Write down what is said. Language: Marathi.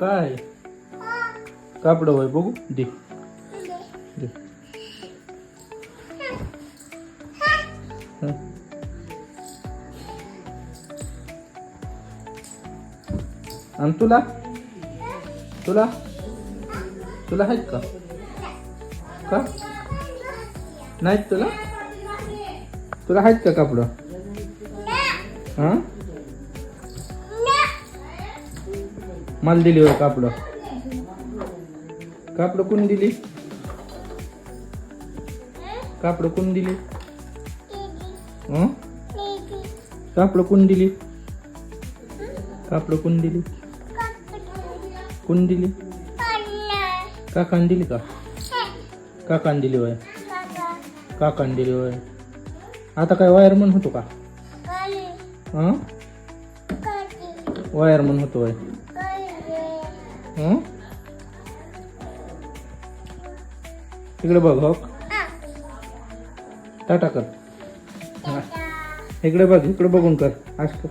काय? कापड होय बघू. दे. आणि तुला? तुला? तुला आहेत का? का? नाहीत तुला? तुला आहेत का कापड? हा? मला दिली होय कापड कापड कोण दिली कापड कोण दिली हं? कापड कोण दिली कापड कोण दिली कोण दिली काकान दिली का काकान दिली होय काकान दिली होय आता काय वायरमन होतो का हं वायरमन होतो होय हं इकडे बघ हो? टाटा कर. इकडे बघ इकडे बघून कर. अस कर.